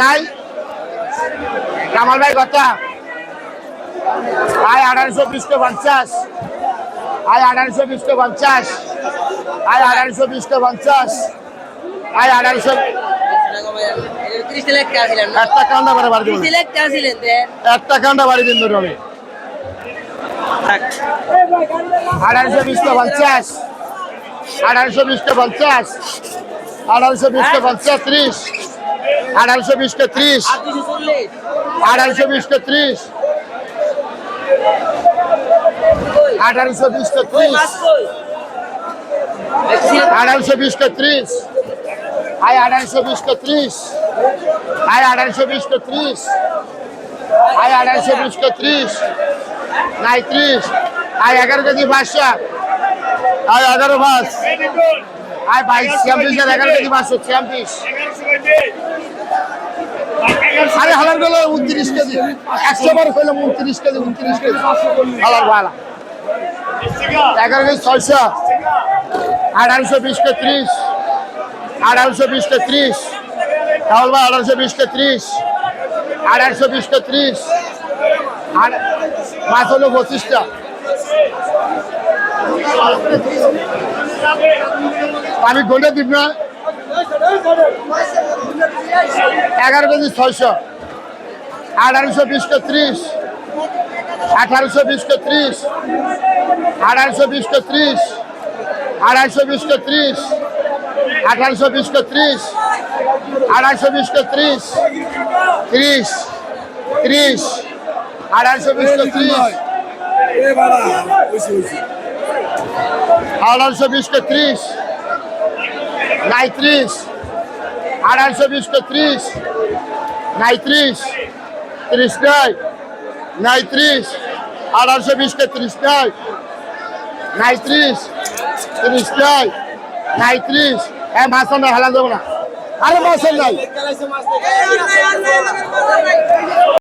নাই। কামাল ভাই কত আয় আঠারোশো বিশটা পঞ্চাশ। আয় আঠারোশো বিশটা পঞ্চাশ। আয় আঠারোশো বিশটা পঞ্চাশ। আয় আঠারোশো একটা কান্ডা বাড়ি দিন ধরে আমি। আঠারোশো পঞ্চাশ। আঠারোশো বিশটা পঞ্চাশ। আঠারোশো বিশটা পঞ্চাশ ত্রিশ। আঠারোশো বিশটা ত্রিশ। আঠারোশো বিশটা ত্রিশ। আঠারোশো বিশটা ত্রিশ। আঠারোশো বিশটা ত্রিশ। আয় আঠারোশো বিশটা ত্রিশ। আয় আঠারোশো বিশটা ত্রিশ। আয় আঠারোশো বিশটা ত্রিশ। নাই ত্রিশ। আয় এগারো কেজি পাঁচশো। আয় এগারো পাঁচ আয় বাইশ ছিয়াম্পিস আর এগারো কেজি পাঁচশো ছিয়াম্পিস আরে হালার গেল উনত্রিশ কেজি। একশো বার হইলাম উনত্রিশ কেজি উনত্রিশ কেজি। হালার বালা। এগারো কেজি ছয়শো। আঠারোশো বিশটা ত্রিশ। আঠারোশো বিশটা ত্রিশ। রাহুল ভাই আঠারোশো বিশটা ত্রিশ। আঠারোশো বিশটা ত্রিশ। আর মাছ হলো পঁচিশটা। আমি গোলে দিব না। এগারো কেজি ছয়শো। আঠারোশো বিশটা ত্রিশ। আঠারোশো বিশটা ত্রিশ। আঠারোশো বিশটা ত্রিশ। আড়াইশো বিশটা ত্রিশ। আঠারোশো বিশটা ত্রিশ। আড়াইশো বিশটা ত্রিশ। ত্রিশ। ত্রিশ। আড়াইশো বিশটা ত্রিশ। আড়াইশো বিশটা ত্রিশ। নাই ত্রিশ। আড়াইশো বিশটা ত্রিশ। নাই ত্রিশ। ত্রিশ নাই। নাই ত্রিশ। আড়াইশো বিশটা ত্রিশ নাই। নাই ত্রিশ। ত্রিশ নাই। নাই ত্রিশ। হ্যাঁ মাছ নাই হেলা দেবো না। আরে মাছ নাই।